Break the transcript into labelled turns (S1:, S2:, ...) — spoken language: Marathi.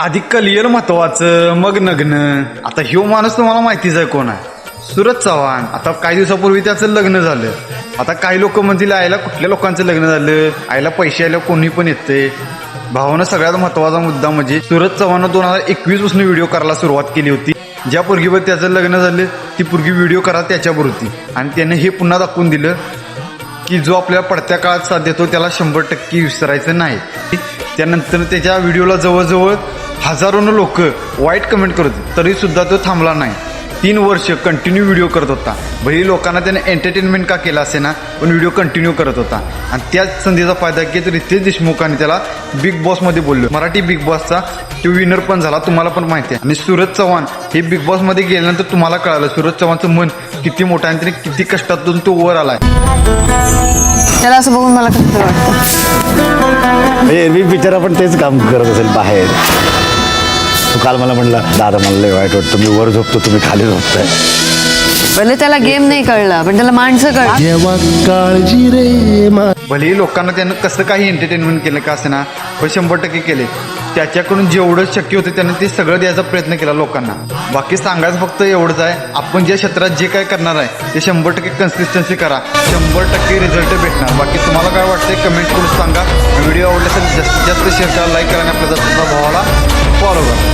S1: आधी कलियल महत्वाचं मग नग्न. आता ह्यो माणूस तुम्हाला माहितीच आहे कोण आहे. सुरज चव्हाण. आता काही दिवसापूर्वी त्याचं लग्न झालं. आता काही लोक म्हणतील आईला कुठल्या लोकांचं लग्न झालं? आईला पैसे आल्या कोणी पण येते भावानं सगळ्यात महत्त्वाचा मुद्दा म्हणजे सुरज चव्हाणनं दोन हजार एकवीसपासून व्हिडिओ करायला सुरुवात केली होती. ज्या पोरगीवर त्याचं लग्न झालं ती पोरगी व्हिडिओ करा त्याच्यावर होती. आणि त्याने हे पुन्हा दाखवून दिलं की जो आपल्याला पडत्या काळात साथ देतो त्याला शंभर टक्के विसरायचं नाही. त्यानंतर त्याच्या व्हिडिओला जवळजवळ हजारोनं लोक वाईट कमेंट करत होते. तरी सुद्धा तो थांबला नाही. तीन वर्ष कंटिन्यू व्हिडिओ करत होता. भले लोकांना त्याने एंटरटेनमेंट का केला असे ना पण व्हिडिओ कंटिन्यू करत होता. आणि त्याच संधीचा फायदा घेत रितेश देशमुखाने त्याला बिग बॉसमध्ये बोललो. मराठी बिग बॉसचा तो विनर पण झाला तुम्हाला पण माहिती आहे. आणि सूरज चव्हाण हे बिग बॉसमध्ये गेल्यानंतर तुम्हाला कळालं सूरज चव्हाणचं मन किती मोठं आहे आणि त्याने किती कष्टातून तो वर आलाय.
S2: त्याला असं बघून मला कसं तरी वाटतं
S3: बिचारा पण तेच काम करत असेल बाहेर. तो काल मला म्हणला दादा मला लय वाईट वाटतं मी वर झोपतो तुम्ही खाली झोपताय.
S2: भले त्याला गेम नाही कळला पण त्याला माणसं कळलं.
S4: जेव्हा काळजी रे मा
S1: भलेही लोकांना त्यानं कसं काही एंटरटेनमेंट केलं का ना पण शंभर टक्के केले. त्याच्याकडून जेवढं शक्य होतं त्यानं ते सगळं द्यायचा प्रयत्न केला लोकांना. बाकी सांगायचं फक्त एवढंच आहे आपण ज्या क्षेत्रात जे काय करणार आहे ते शंभर टक्के कन्सिस्टन्सी करा. शंभर टक्के रिझल्ट भेटणार. बाकी तुम्हाला काय वाटतंय कमेंट करून सांगा. व्हिडिओ आवडला तर जास्तीत जास्त शेअर करा लाईक करा आणि आपल्या जास्त भावाला फॉलो करा.